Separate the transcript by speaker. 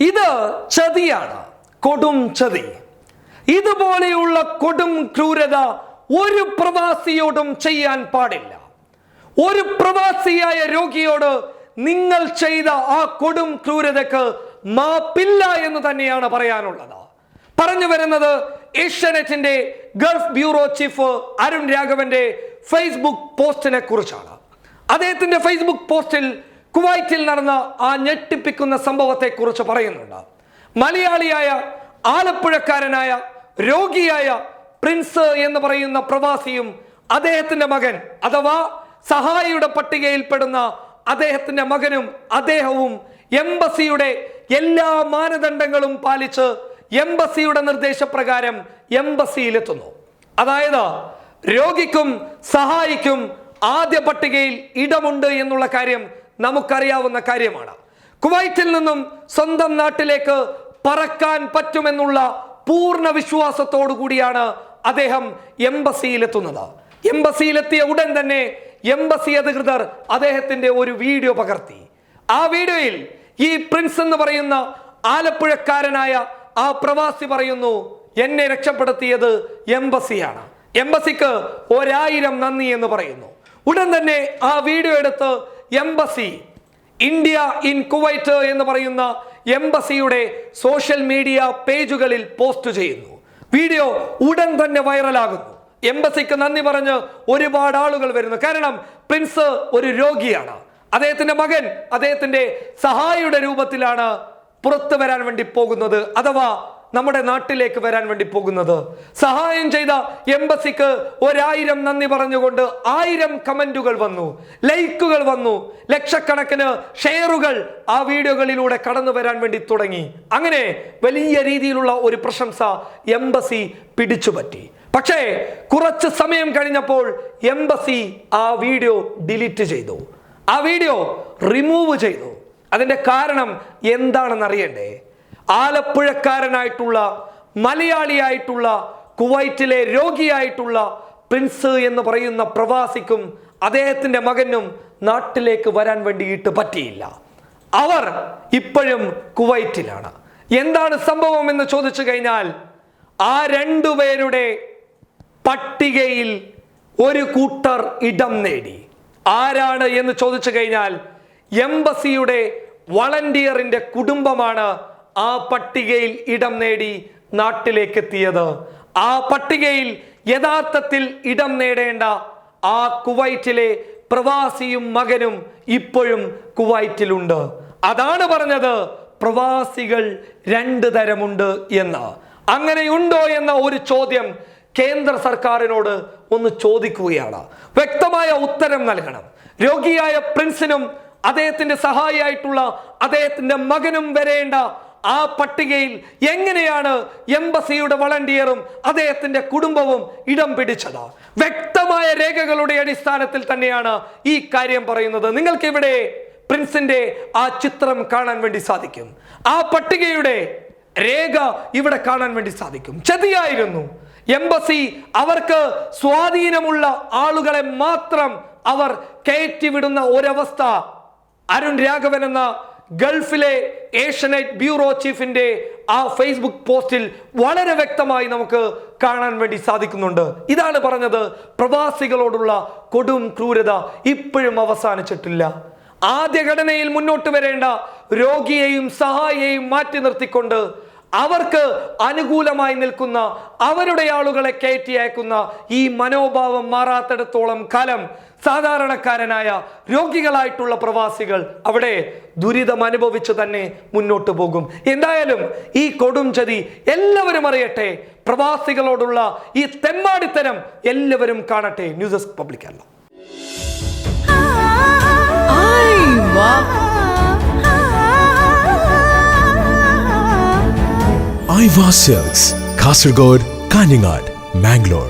Speaker 1: ഇത് ചതിയാണ്. കൊടും ചതി. ഇതുപോലെയുള്ള കൊടും ക്രൂരത ഒരു പ്രവാസിയോടും ചെയ്യാൻ പാടില്ല. ഒരു പ്രവാസിയായ രോഗിയോട് നിങ്ങൾ ചെയ്ത ആ കൊടും ക്രൂരതക്ക് മാപ്പില്ല എന്ന് തന്നെയാണ് പറയാനുള്ളത്. പറഞ്ഞു വരുന്നത് ഏഷ്യാനെറ്റിന്റെ ഗൾഫ് ബ്യൂറോ ചീഫ് അരുൺ രാഘവന്റെ ഫേസ്ബുക്ക് പോസ്റ്റിനെ കുറിച്ചാണ്. അദ്ദേഹത്തിന്റെ ഫേസ്ബുക്ക് പോസ്റ്റിൽ കുവൈറ്റിൽ നടന്ന ആ ഞെട്ടിപ്പിക്കുന്ന സംഭവത്തെ കുറിച്ച് പറയുന്നുണ്ട്. മലയാളിയായ ആലപ്പുഴക്കാരനായ രോഗിയായ പ്രിൻസ് എന്ന് പറയുന്ന പ്രവാസിയും അദ്ദേഹത്തിന്റെ മകൻ അഥവാ സഹായിയുടെ പട്ടികയിൽപ്പെടുന്ന അദ്ദേഹത്തിന്റെ മകനും അദ്ദേഹവും എംബസിയുടെ എല്ലാ മാനദണ്ഡങ്ങളും പാലിച്ച് എംബസിയുടെ നിർദ്ദേശപ്രകാരം എംബസിയിലെത്തുന്നു. അതായത് രോഗിക്കും സഹായിക്കും ആദ്യ പട്ടികയിൽ ഇടമുണ്ട് എന്നുള്ള കാര്യം നമുക്കറിയാവുന്ന കാര്യമാണ്. കുവൈറ്റിൽ നിന്നും സ്വന്തം നാട്ടിലേക്ക് പറക്കാൻ പറ്റുമെന്നുള്ള പൂർണ വിശ്വാസത്തോടു കൂടിയാണ് അദ്ദേഹം എംബസിയിലെത്തുന്നത്. എംബസിയിലെത്തിയ ഉടൻ തന്നെ എംബസി അധികൃതർ അദ്ദേഹത്തിന്റെ ഒരു വീഡിയോ പകർത്തി. ആ വീഡിയോയിൽ ഈ പ്രിൻസ് എന്ന് പറയുന്ന ആലപ്പുഴക്കാരനായ ആ പ്രവാസി പറയുന്നു എന്നെ രക്ഷപ്പെടുത്തിയത് എംബസിയാണ്. എംബസിക്ക് ഒരായിരം നന്ദി എന്ന് പറയുന്നു. ഉടൻ തന്നെ ആ വീഡിയോ എടുത്ത് എംബസി ഇന്ത്യ ഇൻ കുവൈറ്റ് എന്ന് പറയുന്ന എംബസിയുടെ സോഷ്യൽ മീഡിയ പേജുകളിൽ പോസ്റ്റ് ചെയ്യുന്നു. വീഡിയോ ഉടൻ തന്നെ വൈറലാകുന്നു. എംബസിക്ക് നന്ദി പറഞ്ഞ് ഒരുപാട് ആളുകൾ വരുന്നു. കാരണം പ്രിൻസ് ഒരു രോഗിയാണ്. അദ്ദേഹത്തിന്റെ മകൻ അദ്ദേഹത്തിന്റെ സഹായിയുടെ രൂപത്തിലാണ് പുറത്തു വരാൻ വേണ്ടി പോകുന്നത്. അഥവാ നമ്മുടെ നാട്ടിലേക്ക് വരാൻ വേണ്ടി പോകുന്നത്. സഹായം ചെയ്ത എംബസിക്ക് ഒരായിരം നന്ദി പറഞ്ഞുകൊണ്ട് ആയിരം കമന്റുകൾ വന്നു. ലൈക്കുകൾ വന്നു. ലക്ഷക്കണക്കിന് ഷെയറുകൾ ആ വീഡിയോകളിലൂടെ കടന്നു വരാൻ വേണ്ടി തുടങ്ങി. അങ്ങനെ വലിയ രീതിയിലുള്ള ഒരു പ്രശംസ എംബസി പിടിച്ചുപറ്റി. പക്ഷേ കുറച്ച് സമയം കഴിഞ്ഞപ്പോൾ എംബസി ആ വീഡിയോ ഡിലീറ്റ് ചെയ്തു. ആ വീഡിയോ റിമൂവ് ചെയ്തു. അതിന്റെ കാരണം എന്താണെന്ന് അറിയണ്ടേ ആലപ്പുഴക്കാരനായിട്ടുള്ള മലയാളിയായിട്ടുള്ള കുവൈറ്റിലെ രോഗിയായിട്ടുള്ള പ്രിൻസ് എന്ന് പറയുന്ന പ്രവാസിക്കും അദ്ദേഹത്തിന്റെ മകനും നാട്ടിലേക്ക് വരാൻ വേണ്ടിയിട്ട് പറ്റിയില്ല. അവർ ഇപ്പോഴും കുവൈറ്റിലാണ്. എന്താണ് സംഭവം എന്ന് ചോദിച്ചു കഴിഞ്ഞാൽ ആ രണ്ടുപേരുടെ പട്ടികയിൽ ഒരു കൂട്ടർ ഇടം നേടി. ആരാണ് എന്ന് ചോദിച്ചു കഴിഞ്ഞാൽ എംബസിയുടെ വളണ്ടിയറിന്റെ കുടുംബമാണ് ആ പട്ടികയിൽ ഇടം നേടി നാട്ടിലേക്ക് എത്തിയത് ആ പട്ടികയിൽ യഥാർത്ഥത്തിൽ ഇടം നേടേണ്ട ആ കുവൈറ്റിലെ പ്രവാസിയും മകനും ഇപ്പോഴും കുവൈറ്റിലുണ്ട്. അതാണ് പറഞ്ഞത് പ്രവാസികൾ രണ്ട് തരമുണ്ട് എന്ന്. അങ്ങനെയുണ്ടോ എന്ന ഒരു ചോദ്യം കേന്ദ്ര സർക്കാരിനോട് ഒന്ന് ചോദിക്കുകയാണ്. വ്യക്തമായ ഉത്തരം നൽകണം. രോഗിയായ പ്രിൻസിനും അദ്ദേഹത്തിന്റെ സഹായിയായിട്ടുള്ള അദ്ദേഹത്തിന്റെ മകനും വരേണ്ട ആ പട്ടികയിൽ എങ്ങനെയാണ് എംബസിയുടെ വളണ്ടിയറും അദ്ദേഹത്തിന്റെ കുടുംബവും ഇടം പിടിച്ചത്? വ്യക്തമായ രേഖകളുടെ അടിസ്ഥാനത്തിൽ തന്നെയാണ് ഈ കാര്യം പറയുന്നത്. നിങ്ങൾക്ക് ഇവിടെ പ്രിൻസിന്റെ ആ ചിത്രം കാണാൻ വേണ്ടി സാധിക്കും. ആ പട്ടികയുടെ രേഖ ഇവിടെ കാണാൻ വേണ്ടി സാധിക്കും. ചതിയായിരുന്നു. എംബസി അവർക്ക് സ്വാധീനമുള്ള ആളുകളെ മാത്രം അവർ കയറ്റിവിടുന്ന ഒരവസ്ഥ അരുൺ രാഘവൻ എന്ന ഗൾഫിലെ ഏഷ്യനൈറ്റ് ബ്യൂറോ ചീഫിന്റെ ആ ഫേസ്ബുക്ക് പോസ്റ്റിൽ വളരെ വ്യക്തമായി നമുക്ക് കാണാൻ വേണ്ടി സാധിക്കുന്നുണ്ട്. ഇതാണ് പറഞ്ഞത് പ്രവാസികളോടുള്ള കൊടും ക്രൂരത ഇപ്പോഴും അവസാനിച്ചിട്ടില്ല. ആദ്യ ഘടനയിൽ മുന്നോട്ട് വരേണ്ട രോഗിയെയും സഹായിയെയും മാറ്റി നിർത്തിക്കൊണ്ട് അവർക്ക് അനുകൂലമായി നിൽക്കുന്ന അവരുടെ ആളുകളെ കയറ്റി അയക്കുന്ന ഈ മനോഭാവം മാറാത്തിടത്തോളം കാലം സാധാരണക്കാരനായ രോഗികളായിട്ടുള്ള പ്രവാസികൾ അവിടെ ദുരിതം അനുഭവിച്ച് തന്നെ മുന്നോട്ട് പോകും. എന്തായാലും ഈ കൊടും ചതി എല്ലാവരും അറിയട്ടെ പ്രവാസികളോടുള്ള ഈ തെമ്മാടിത്തരം എല്ലാവരും കാണട്ടെ. ന്യൂസ് ഡെസ്ക് പബ്ലിക് അല്ല
Speaker 2: Aiwa sales Kasaragod Kanhangad Mangalore